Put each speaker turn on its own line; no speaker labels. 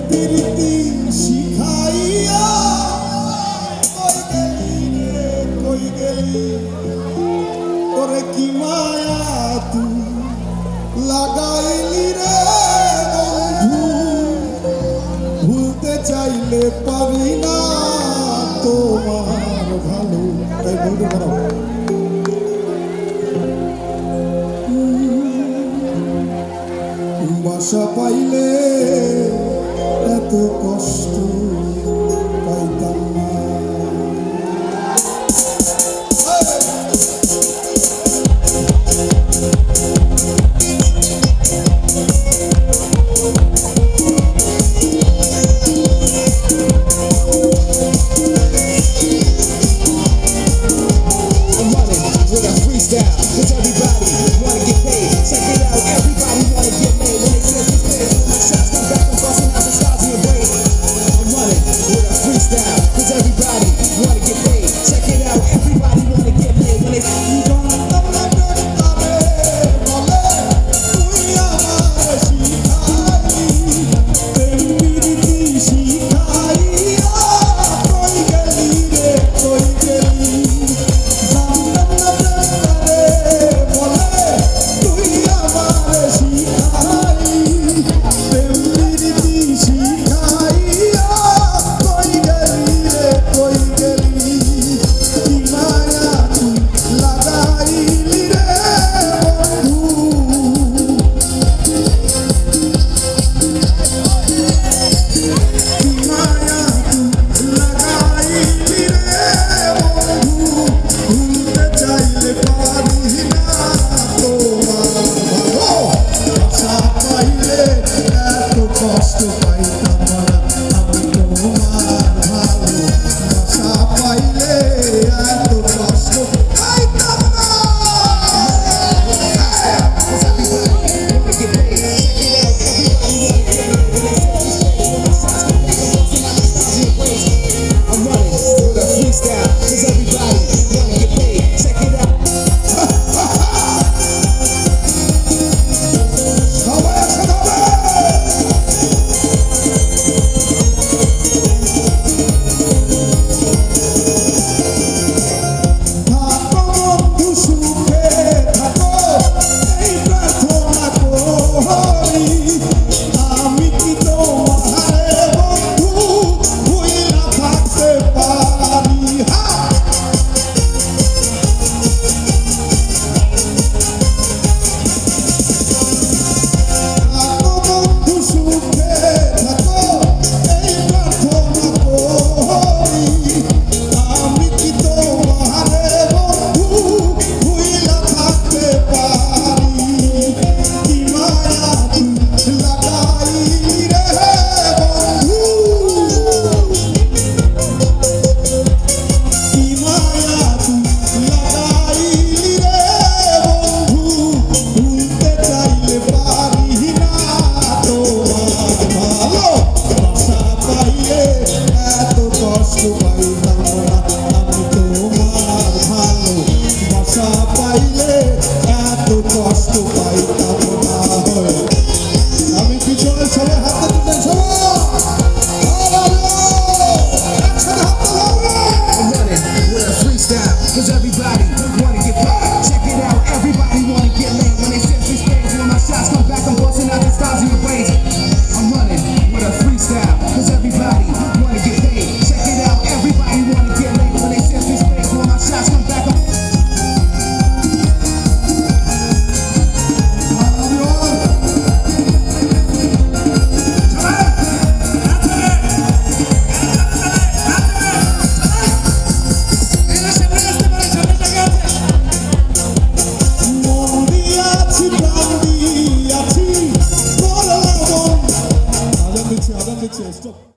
প্রীতি শিখাইয়া কই গেলি কই গেলি তোরে কি মায়া তুই লাগাইলি রে বন্ধু? ভুলতে চাইলে পাবি না তোমার ভালো। তাই বাসা পাইলে
The
costume. 就快